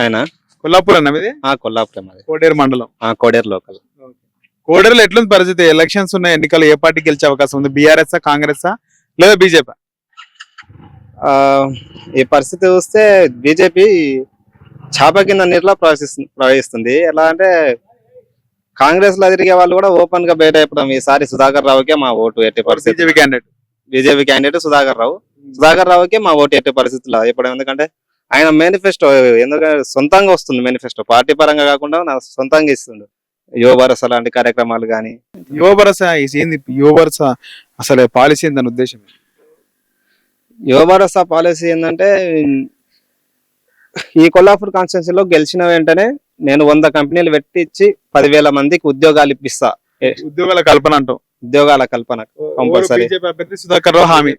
ఆయన. కొల్లాపూర్ అన్న ఆ కొల్లాపురం అది కోడేరు మండలం. ఆ కోడేరు లోకల్. కోడేరులో ఎట్లుంది పరిస్థితి? ఎలక్షన్స్ ఉన్నాయి ఎన్నికలు ఏ పార్టీ గెలిచే అవకాశం ఉంది? బీఆర్ఎస్ కాంగ్రెస్ లేదా బీజేపీ? ఆ, ఈ పరిస్థితి చూస్తే బీజేపీ చాప కింద నీటిలో ప్రవహిస్తుంది ప్రవహిస్తుంది. ఎలా అంటే కాంగ్రెస్లో తిరిగే వాళ్ళు కూడా ఓపెన్గా బయట అయిపోవడం. ఈసారి సుధాకర్ రావుకే మా ఓటు ఎట్టి పరిస్థితి. BJP candidate BJP candidate Sudhakar Rao. Sudhakar రావుకే మా ఓటు ఎట్టి పరిస్థితుల్లో ఇప్పుడు ఎందుకంటే ఆయన మేనిఫెస్టో ఎందుకంటే సొంతంగా వస్తుంది మేనిఫెస్టో పార్టీ పరంగా కాకుండా నా సొంతంగా ఇస్తుంది యువ భరోసా లాంటి కార్యక్రమాలు కానీ యువ భరోసా ఏంది? యువ భరోసా అసలు పాలసీ ఏందని ఉద్దేశం? యువ భరోసా పాలసీ ఏంటంటే ఈ కొల్లాపూర్ కాన్స్టిట్యున్సీలో గెలిచిన వెంటనే నేను వంద కంపెనీలు పెట్టించి పదివేల మందికి ఉద్యోగాలు ఇప్పిస్తా. ఉద్యోగాల కల్పన అంటాం ఉద్యోగాల కల్పన అభ్యర్థి సుధాకర్ రావు హామీ.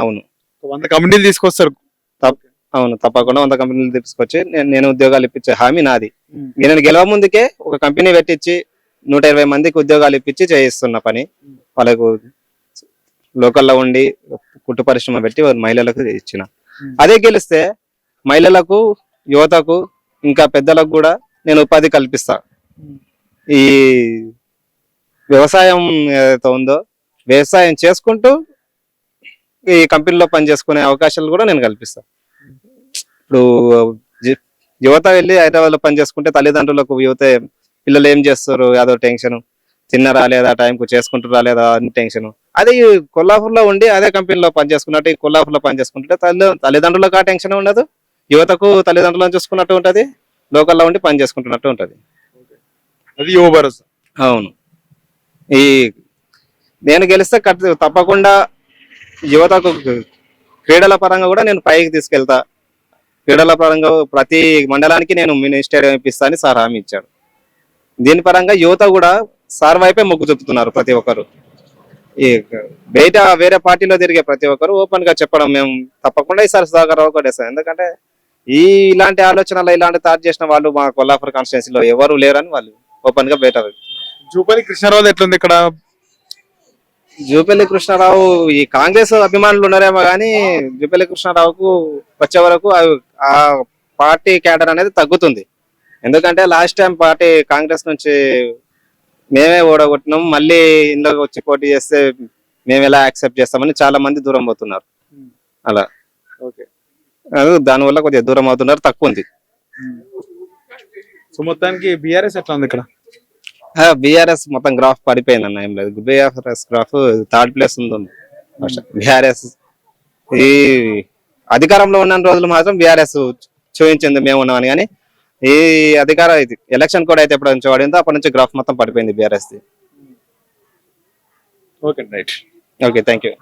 అవును. వంద కంపెనీలు తీసుకొస్తారు. అవును తప్పకుండా వంద కంపెనీలు తీసుకొచ్చి నేను ఉద్యోగాలు ఇప్పించే హామీ నాది. నేను గెలవ ముందుకే ఒక కంపెనీ పెట్టించి నూట ఇరవై మందికి ఉద్యోగాలు ఇప్పించి చేయిస్తున్న పని వాళ్ళకు లోకల్లో ఉండి కుట్టు పరిశ్రమ పెట్టి మహిళలకు ఇచ్చిన. అదే గెలిస్తే మహిళలకు యువతకు ఇంకా పెద్దలకు కూడా నేను ఉపాధి కల్పిస్తా. ఈ వ్యవసాయం ఏదైతే ఉందో వ్యవసాయం చేసుకుంటూ ఈ కంపెనీలో పని చేసుకునే అవకాశాలు కూడా నేను కల్పిస్తా ఇప్పుడు యువత వెళ్ళి హైదరాబాద్లో పని చేసుకుంటే తల్లిదండ్రులకు యువత పిల్లలు ఏం చేస్తారు? అదో టెన్షన్. తిన్నరా లేదా? టైంకు చేసుకుంటారా లేదా? అని టెన్షన్. అదే ఈ కొల్లాపూర్లో ఉండి అదే కంపెనీలో పని చేసుకున్నట్టు ఈ కొల్లాపూర్లో పని చేసుకుంటే తల్లి తల్లిదండ్రులకు ఆ టెన్షన్ ఉండదు. యువతకు తల్లిదండ్రులను చూసుకున్నట్టు ఉంటది. లోకల్లో ఉండి పని చేసుకుంటున్నట్టు ఉంటది. అది యువ భరోసా. అవును. ఈ నేను గెలిస్తే తప్పకుండా యువతకు క్రీడల పరంగా కూడా నేను పైకి తీసుకెళ్తా. క్రీడల పరంగా ప్రతి మండలానికి నేను మినీ స్టేడియం ఇప్పిస్తా సార్ హామీ ఇచ్చాడు. దీని పరంగా యువత కూడా సార్ వైపే మొగ్గు చూపుతున్నారు ప్రతి ఒక్కరు. ఈ బయట వేరే పార్టీలో తిరిగే ప్రతి ఒక్కరు ఓపెన్గా చెప్పడం మేము తప్పకుండా ఈసారి సుధాకర్ రావు ఎందుకంటే ఈ ఇలాంటి ఆలోచనలు ఇలాంటి థాట్ చేసిన వాళ్ళు మా కొల్లాపూర్ కాన్స్టిట్యున్సీలో ఎవరు లేరని వాళ్ళు ఓపెన్గా బయట జూపల్లి కృష్ణారావు ఎట్లుంది ఇక్కడ? జూపల్లి కృష్ణారావు ఈ కాంగ్రెస్ అభిమానులు ఉన్నారేమో కానీ జూపల్లి కృష్ణారావుకు వచ్చే వరకు ఆ- పార్టీ క్యాడర్ అనేది తగ్గుతుంది. ఎందుకంటే లాస్ట్ టైం పార్టీ కాంగ్రెస్ నుంచి మేమే ఓడగొట్టినాం మళ్ళీ ఇందులోకి వచ్చి పోటీ చేస్తే మేము ఎలా యాక్సెప్ట్ చేస్తామని చాలా మంది దూరం పోతున్నారు. అలా. ఓకే. దానివల్ల కొద్దిగా దూరం అవుతున్నారు తక్కువ ఉంది. సో మొత్తానికి బీఆర్ఎస్ ఎట్లా ఉంది ఇక్కడ? బీఆర్ఎస్ మొత్తం గ్రాఫ్ పడిపోయింది అన్న ఏం లేదు. బీఆర్ఎస్ గ్రాఫ్ థర్డ్ ప్లేస్ ఉంది బీఆర్ఎస్ ఈ అధికారంలో ఉన్న రోజులు మాత్రం బీఆర్ఎస్ చూపించింది మేము ఉన్నామని. కానీ ఈ అధికార ఇది ఎలక్షన్ కూడా అయితే ఎప్పుడు నుంచి పడిందో అప్పటి నుంచి గ్రాఫ్ మొత్తం పడిపోయింది BRS okay right okay thank you